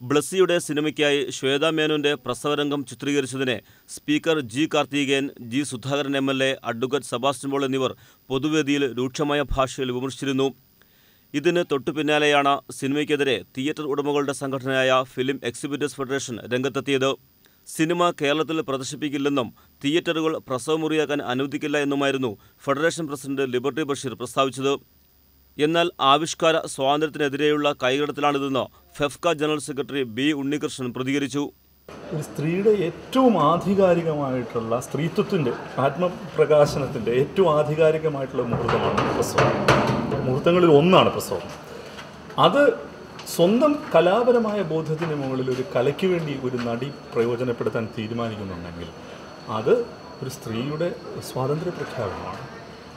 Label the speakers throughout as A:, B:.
A: ബ്ലസ്സിയുടെ സിനിമയ്ക്കായി ശ്വേതാ മേനോന്റെ പ്രസവരംഗം ചിത്രീകരിച്ചതിനെ speaker G Karthikeyan G Sudhakaran M L A advocate Sebastian Paul എന്നിവർ പൊതുവേദിയിൽ രൂക്ഷമായ ഭാഷയിൽ വിമർശിച്ചിരുന്നു. ഇതിന് തൊട്ടു പിന്നാലെയാണ് സിനിമയ്ക്കെതിരെ തിയേറ്റർ ഉടമകളുടെ സംഘടനയായ ഫിലിം എക്സിബിറ്റേഴ്സ് ഫെഡറേഷൻ രംഗത്തെത്തിയത്. സിനിമ കേരളത്തിൽ പ്രദർശിപ്പിക്കില്ലെന്നും തിയേറ്ററുകൾ പ്രസവമുറിയാക്കാൻ അനുവദിക്കില്ല എന്നുമായിരുന്നു ഫെഡറേഷൻ പ്രസിഡന്റ് ലിബർട്ടി ബഷീർ പ്രസ്താവിച്ചത്. എന്നാൽ ആവിഷ്കാര സ്വാതന്ത്ര്യത്തിനെതിരെയുള്ള കൈകടത്തലാണിതെന്ന് FEFKA general secretary B Unnikrishnan പ്രതികരിച്ചു.
B: ഒരു സ്ത്രീയുടെ ഏറ്റവും ആധികാരികമായിട്ടുള്ള സ്ത്രീത്വത്തിന്റെ ആത്മപ്രകാശനത്തിന്റെ ഏറ്റവും ആധികാരികമായിട്ടുള്ള മുഹൂർത്തമാണ് പ്രസവം. മുഹൂർത്തങ്ങളിൽ ഒന്നാണ് പ്രസവം. അത് സ്വന്തം കലാപരമായ ബോധത്തിന് മുകളിൽ ഒരു കലയ്ക്ക് വേണ്ടി ഒരു നടി പ്രയോജനപ്പെടുത്താൻ തീരുമാനിക്കുന്നുണ്ടെങ്കിൽ അത് ഒരു സ്ത്രീയുടെ സ്വാതന്ത്ര്യ പ്രഖ്യാപനമാണ്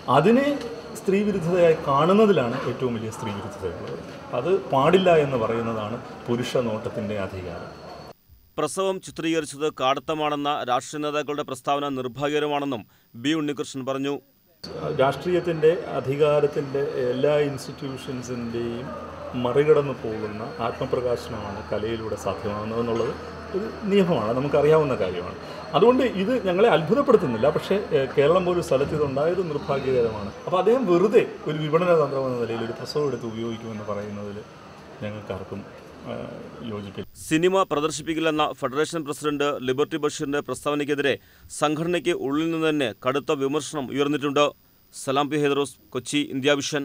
B: അതിനെ സ്ത്രീ വിരുദ്ധതയായി കാണുന്നതിലാണ് ഏറ്റവും വലിയ സ്ത്രീ വിരുദ്ധതയുള്ളത് അത് പാടില്ല എന്ന് പറയുന്നതാണ് പുരുഷ നോട്ടത്തിന്റെ അധികാരം.
A: പ്രസവം ചിത്രീകരിച്ചത് കാടത്തമാണെന്ന രാഷ്ട്രീയ നേതാക്കളുടെ പ്രസ്താവന നിർഭാഗ്യകരമാണെന്നും ബി ഉണ്ണികൃഷ്ണൻ പറഞ്ഞു.
B: രാഷ്ട്രീയത്തിന്റെ അധികാരത്തിന്റെ എല്ലാ ഇൻസ്റ്റിറ്റ്യൂഷൻസിന്റെയും മറികടന്നു പോകുന്ന ആത്മപ്രകാശനമാണ് കലയിലൂടെ സാധ്യമാകുന്നത് എന്നുള്ളത് ഒരു നിയമമാണ് നമുക്കറിയാവുന്ന കാര്യമാണ്. അതുകൊണ്ട് ഇത് ഞങ്ങളെ അത്ഭുതപ്പെടുത്തുന്നില്ല. പക്ഷേ കേരളം പോലൊരു സ്ഥലത്ത് ഇതുണ്ടായത് നിർഭാഗ്യകരമാണ്. അപ്പോൾ അദ്ദേഹം വെറുതെ ഒരു വിപണന തന്ത്രം എന്ന നിലയിൽ ഒരു പ്രസവം എടുത്ത് ഉപയോഗിക്കുമെന്ന് പറയുന്നതിൽ ഞങ്ങൾക്കാർക്കും
A: സിനിമ പ്രദർശിപ്പിക്കില്ലെന്ന ഫെഡറേഷൻ പ്രസിഡന്റ് ലിബർട്ടി ബഷീറിന്റെ പ്രസ്താവനയ്ക്കെതിരെ സംഘടനയ്ക്ക് ഉള്ളിൽ നിന്ന് തന്നെ കടുത്ത വിമർശനം ഉയർന്നിട്ടുണ്ട്. Salam P Haidaros Kochi India vision.